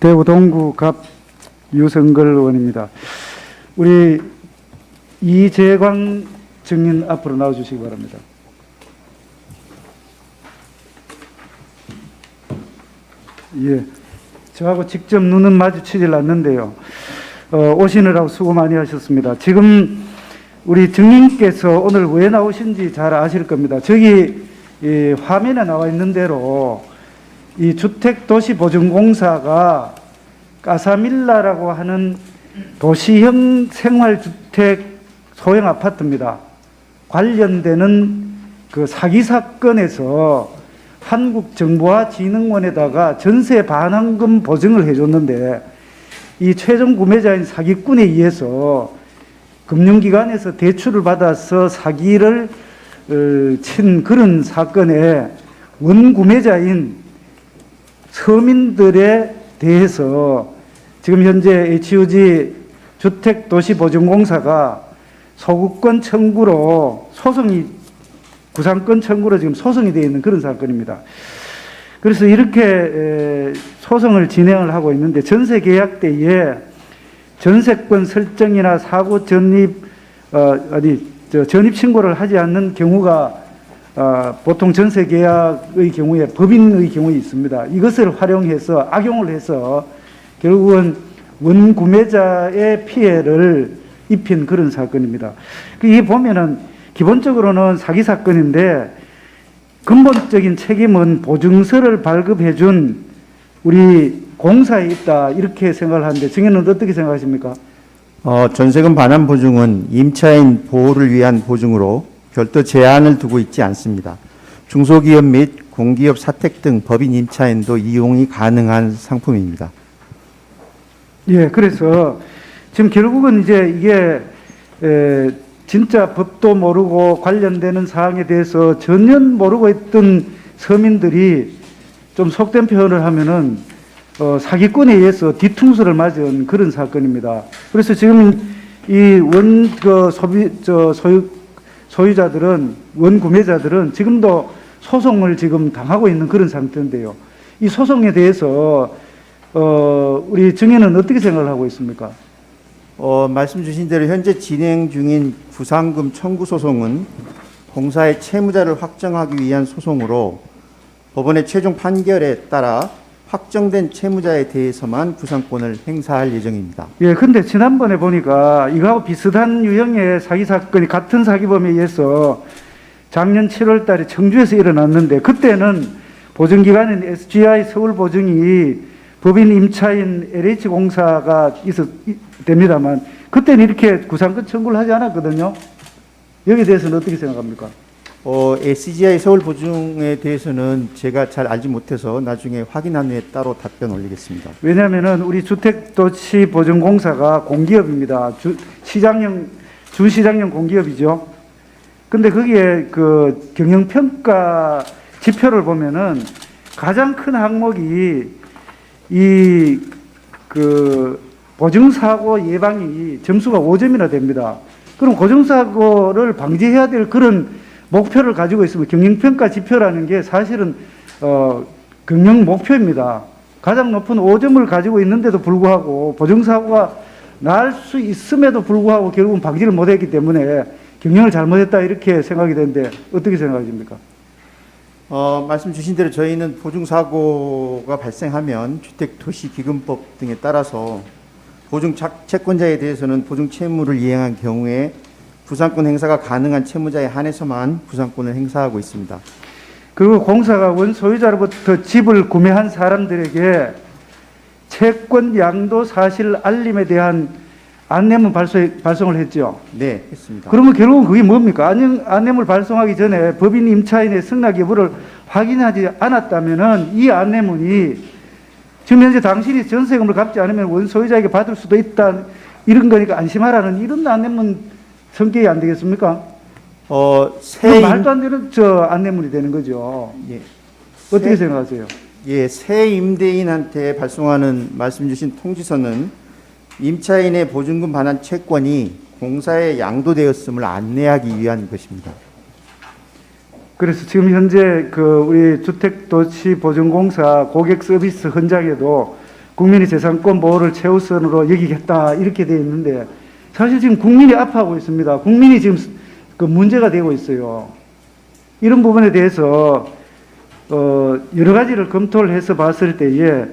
대구 동구 갑 유성걸 의원입니다. 우리 이재광 증인 앞으로 나와주시기 바랍니다. 예, 저하고 직접 눈은 마주치질 않는데요. 어, 오시느라고 수고 많이 하셨습니다. 지금 우리 증인께서 오늘 왜 나오신지 잘 아실 겁니다. 저기 이 화면에 나와 있는 대로 이 주택도시보증공사가 까사밀라라고 하는 도시형 생활주택 소형 아파트입니다. 관련되는 그 사기 사건에서 한국 정부와 진흥원에다가 전세 반환금 보증을 해줬는데 이 최종 구매자인 사기꾼에 의해서 금융기관에서 대출을 받아서 사기를 어, 친 그런 사건에 원구매자인 서민들에 대해서 지금 현재 HUG 주택도시보증공사가 소구권 청구로 소송이 구상권 청구로 지금 소송이 되어 있는 그런 사건입니다. 그래서 이렇게 에, 소송을 진행을 하고 있는데 전세 계약 때에 전세권 설정이나 사고 전입 어, 저 전입 신고를 하지 않는 경우가 어, 보통 전세 계약의 경우에 법인의 경우에 있습니다. 이것을 활용해서 악용을 해서 결국은 원구매자의 피해를 입힌 그런 사건입니다. 그이 보면은 기본적으로는 사기 사건인데 근본적인 책임은 보증서를 발급해 준 우리 공사에 있다 이렇게 생각을 하는데 증인은 어떻게 생각하십니까? 어, 전세금 반환 보증은 임차인 보호를 위한 보증으로 별도 제한을 두고 있지 않습니다. 중소기업 및 공기업 사택 등 법인 임차인도 이용이 가능한 상품입니다. 예, 그래서 지금 결국은 이제 이게 에, 진짜 법도 모르고 관련되는 사항에 대해서 전혀 모르고 있던 서민들이 좀 속된 표현을 하면은 어, 사기꾼에 의해서 뒤통수를 맞은 그런 사건입니다. 그래서 지금 이 원그 소비 저 소유 소유자들은 원 구매자들은 지금도 소송을 지금 당하고 있는 그런 상태인데요. 이 소송에 대해서 어, 우리 증인은 어떻게 생각을 하고 있습니까? 어, 말씀 주신 대로 현재 진행 중인 구상금 청구 소송은 공사의 채무자를 확정하기 위한 소송으로 법원의 최종 판결에 따라 확정된 채무자에 대해서만 구상권을 행사할 예정입니다. 예, 근데 지난번에 보니까 이거하고 비슷한 유형의 사기 사건이 같은 사기범에 의해서 작년 7월 달에 청주에서 일어났는데 그때는 보증기관인 SGI 서울보증이 법인 임차인 LH공사가 있었 이- 됩니다만 그때는 이렇게 구상권 청구를 하지 않았거든요. 여기에 대해서는 어떻게 생각합니까? 어, SGI 서울 보증에 대해서는 제가 잘 알지 못해서 나중에 확인한 후에 따로 답변 올리겠습니다. 왜냐하면은 우리 주택도시보증공사가 공기업입니다. 주, 시장형 준시장형 공기업이죠. 근데 거기에 그 경영평가 지표를 보면은 가장 큰 항목이 이 그 보증사고 예방이 점수가 5점이나 됩니다. 그럼 고정사고를 방지해야 될 그런 목표를 가지고 있으면 경영평가 지표라는 게 사실은 어, 경영 목표입니다. 가장 높은 5점을 가지고 있는데도 불구하고 보정사고가 날 수 있음에도 불구하고 결국은 방지를 못했기 때문에 경영을 잘못했다 이렇게 생각이 되는데 어떻게 생각하십니까? 어, 말씀 주신 대로 저희는 보증 사고가 발생하면 주택도시기금법 등에 따라서 보증 착- 채권자에 대해서는 보증 채무를 이행한 경우에 부상권 행사가 가능한 채무자에 한해서만 부상권을 행사하고 있습니다. 그리고 공사가 원 소유자로부터 집을 구매한 사람들에게 채권 양도 사실 알림에 대한 안내문 발송, 발송을 했죠. 네, 했습니다. 그러면 결국은 그게 뭡니까? 안녕, 안내물 발송하기 전에 법인 임차인의 승낙 여부를 확인하지 않았다면은 이 안내문이 지금 현재 당신이 전세금을 갚지 않으면 원소유자에게 받을 수도 있다 이런 거니까 안심하라는 이런 안내문 성격이 안 되겠습니까? 어, 그새 말도 안 되는 저 안내문이 되는 거죠. 임, 예, 어떻게 네. 생각하세요? 예, 새 임대인한테 발송하는 말씀 주신 통지서는 임차인의 보증금 반환 채권이 공사에 양도되었음을 안내하기 위한 것입니다. 그래서 지금 현재 그 우리 주택도시보증공사 고객 서비스 현장에도 국민의 재산권 보호를 최우선으로 여기겠다 이렇게 되어 있는데 사실 지금 국민이 아파하고 있습니다. 국민이 지금 그 문제가 되고 있어요. 이런 부분에 대해서 어 여러 가지를 검토를 해서 봤을 때에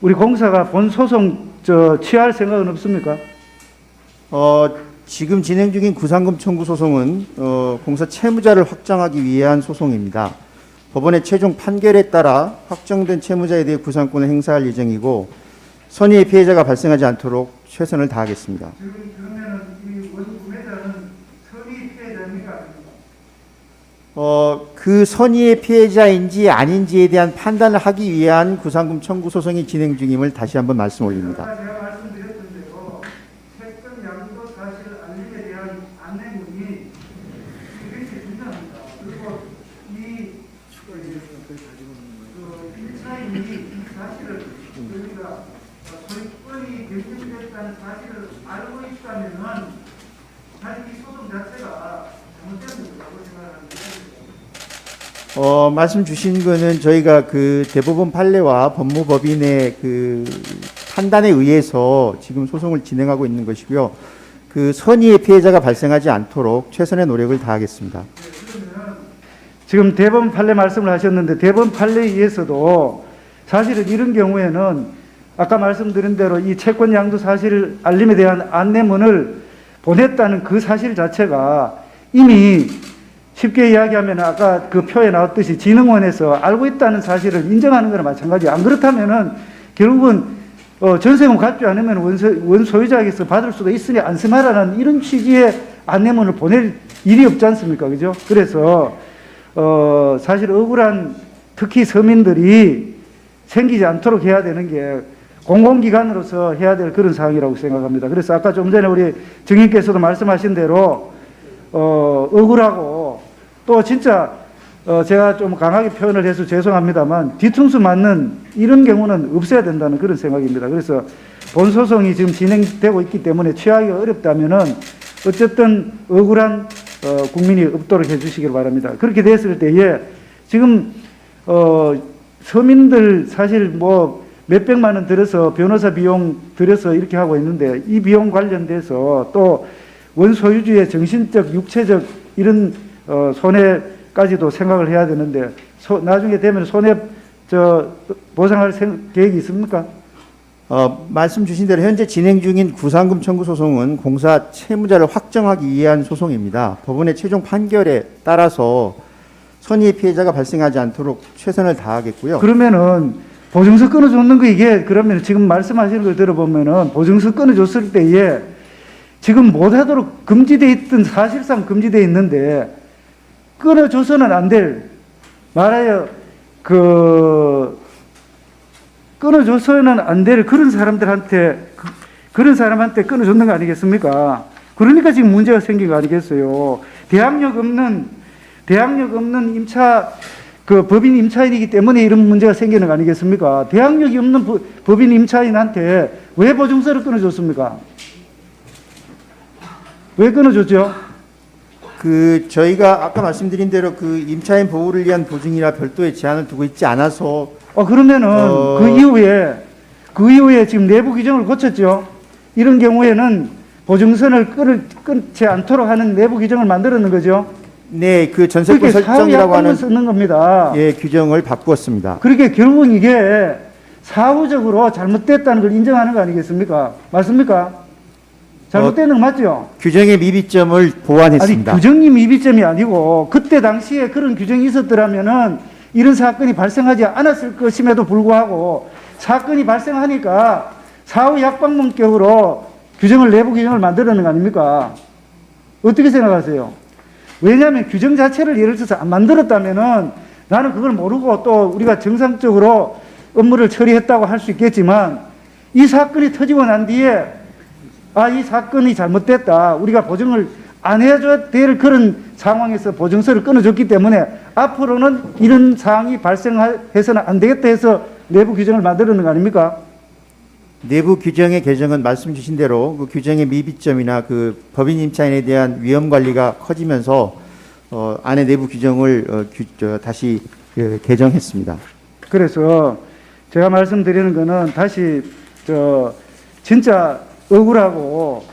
우리 공사가 본 소송 저 취할 생각은 없습니까? 어, 지금 진행 중인 구상금 청구 소송은 어, 공사 채무자를 확정하기 위한 소송입니다. 법원의 최종 판결에 따라 확정된 채무자에 대해 구상권을 행사할 예정이고 선의의 피해자가 발생하지 않도록 최선을 다하겠습니다. 어, 그 선의의 피해자인지 아닌지에 대한 판단을 하기 위한 구상금 청구 소송이 진행 중임을 다시 한번 말씀 올립니다. 아까 제가 말씀드렸던 대로 채권 양도 사실 알림에 대한 안내문이 굉장히 중요합니다. 그리고 이 그 임차인이 이 사실을 우리가 소유권이 변경됐다는 사실을 알고 있다면은 사실 이 소송 자체가 잘못된 거라고 생각하는데 어, 말씀 주신 거는 저희가 그 대법원 판례와 법무법인의 그 판단에 의해서 지금 소송을 진행하고 있는 것이고요. 그 선의의 피해자가 발생하지 않도록 최선의 노력을 다하겠습니다. 지금 대법원 판례 말씀을 하셨는데 대법원 판례에 의해서도 사실은 이런 경우에는 아까 말씀드린 대로 이 채권 양도 사실 알림에 대한 안내문을 보냈다는 그 사실 자체가 이미 쉽게 이야기하면 아까 그 표에 나왔듯이 진흥원에서 알고 있다는 사실을 인정하는 거나 마찬가지예요. 안 그렇다면은 결국은 어, 전세금 갚지 않으면 원소, 원소유자에게서 받을 수도 있으니 안심하라는 이런 취지의 안내문을 보낼 일이 없지 않습니까? 그죠? 그래서 어, 사실 억울한 특히 서민들이 생기지 않도록 해야 되는 게 공공기관으로서 해야 될 그런 상황이라고 생각합니다. 그래서 아까 좀 전에 우리 증인께서도 말씀하신 대로 어, 억울하고 또 진짜 어, 제가 좀 강하게 표현을 해서 죄송합니다만 뒤통수 맞는 이런 경우는 없어야 된다는 그런 생각입니다. 그래서 본 소송이 지금 진행되고 있기 때문에 취하기가 어렵다면은 어쨌든 억울한 어, 국민이 없도록 해주시길 바랍니다. 그렇게 됐을 때에 지금 어, 서민들 사실 뭐 몇백만 원 들여서 변호사 비용 들여서 이렇게 하고 있는데 이 비용 관련돼서 또 원소유주의 정신적, 육체적 이런 어, 손해까지도 생각을 해야 되는데 소, 나중에 되면 손해 저 보상할 생, 계획이 있습니까? 어, 말씀 주신 대로 현재 진행 중인 구상금 청구 소송은 공사 채무자를 확정하기 위한 소송입니다. 법원의 최종 판결에 따라서 선의의 피해자가 발생하지 않도록 최선을 다하겠고요. 그러면은 보증서 끊어줬는 거 이게 그러면 지금 말씀하시는 걸 들어보면은 보증서 끊어줬을 때에 지금 못하도록 금지돼 있던 사실상 금지돼 있는데 끊어줘서는 안 될 말하여 그 끊어줘서는 안 될 그런 사람들한테 그, 그런 사람한테 끊어줬는 거 아니겠습니까? 그러니까 지금 문제가 생긴 거 아니겠어요? 대항력 없는 대항력 없는 임차 그 법인 임차인이기 때문에 이런 문제가 생기는 거 아니겠습니까? 대항력이 없는 법- 법인 임차인한테 왜 보증서를 끊어줬습니까? 왜 끊어줬죠? 그 저희가 아까 말씀드린 대로 그 임차인 보호를 위한 보증이라 별도의 제한을 두고 있지 않아서 어 그러면은 어. 그 이후에 그 이후에 지금 내부 규정을 고쳤죠. 이런 경우에는 보증선을 끊을, 끊지 않도록 하는 내부 규정을 만들었는 거죠. 네, 그 전세권 그렇게 설정이라고 하는 쓰는 겁니다. 예, 규정을 바꾸었습니다. 그렇게 결국 이게 사후적으로 잘못됐다는 걸 인정하는 거 아니겠습니까? 맞습니까? 잘못된 거 맞죠? 규정의 미비점을 보완했습니다. 아니 규정이 미비점이 아니고 그때 당시에 그런 규정이 있었더라면은 이런 사건이 발생하지 않았을 것임에도 불구하고 사건이 발생하니까 사후 약방문격으로 규정을 내부 규정을 만들어낸 거 아닙니까? 어떻게 생각하세요? 왜냐하면 규정 자체를 예를 들어서 안 만들었다면은 나는 그걸 모르고 또 우리가 정상적으로 업무를 처리했다고 할 수 있겠지만 이 사건이 터지고 난 뒤에 아, 이 사건이 잘못됐다. 우리가 보증을 안 해줘야 될 그런 상황에서 보증서를 끊어줬기 때문에 앞으로는 이런 상황이 발생해서는 안 되겠다 해서 내부 규정을 만들어낸 거 아닙니까? 내부 규정의 개정은 말씀 주신 대로 그 규정의 미비점이나 그 법인 임차인에 대한 위험 관리가 커지면서 어, 안에 내부 규정을 어, 규, 저, 다시 그, 개정했습니다. 그래서 제가 말씀드리는 거는 다시 저 진짜 억울하고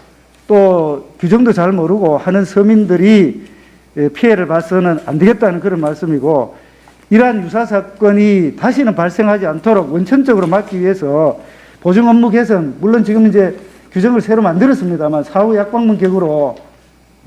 또 규정도 잘 모르고 하는 서민들이 예, 피해를 봐서는 안 되겠다는 그런 말씀이고 이러한 유사 사건이 다시는 발생하지 않도록 원천적으로 막기 위해서 보증 업무 개선 물론 지금 이제 규정을 새로 만들었습니다만 사후 약방문 격으로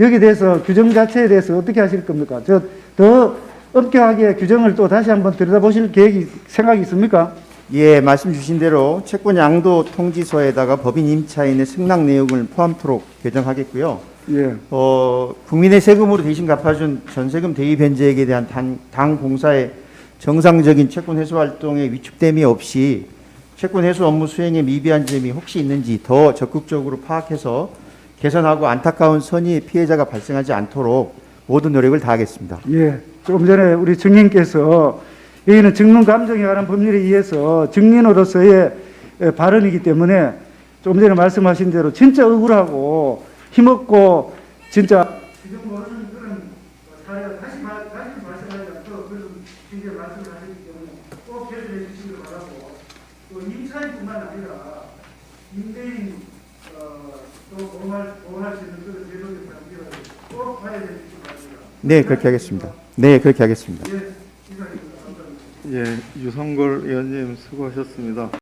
여기에 대해서 규정 자체에 대해서 어떻게 하실 겁니까? 저 더 엄격하게 규정을 또 다시 한번 들여다보실 계획이 생각이 있습니까? 예, 말씀 주신 대로 채권 양도 통지서에다가 법인 임차인의 승낙 내용을 포함토록 개정하겠고요. 예. 어, 국민의 세금으로 대신 갚아준 전세금 대입 현재액에 대한 당, 당 공사의 정상적인 채권 회수 활동에 위축됨이 없이 채권 회수 업무 수행에 미비한 점이 혹시 있는지 더 적극적으로 파악해서 개선하고 안타까운 선의의 피해자가 발생하지 않도록 모든 노력을 다하겠습니다. 예. 조금 전에 우리 증인께서 여기는 증명 감정에 관한 법률에 의해서 증인으로서의 에, 발언이기 때문에 조금 전에 말씀하신 대로 진짜 억울하고 힘없고 진짜 지금 모르는 그런 사례가 다시 말- 다시 발생하지 않도록 그런 굉장히 말씀을 하셨기 때문에 꼭 개선해 주시길 바라고 또 임차인뿐만 아니라 임대인 어, 또 보호할, 보호할 수 있는 그런 제도적 장비를 꼭 봐야 될줄 압니다. 네, 그렇게 하겠습니다. 네, 그렇게 하겠습니다. 예, 이상입니다. 감사합니다. 예, 유성걸 의원님 수고하셨습니다.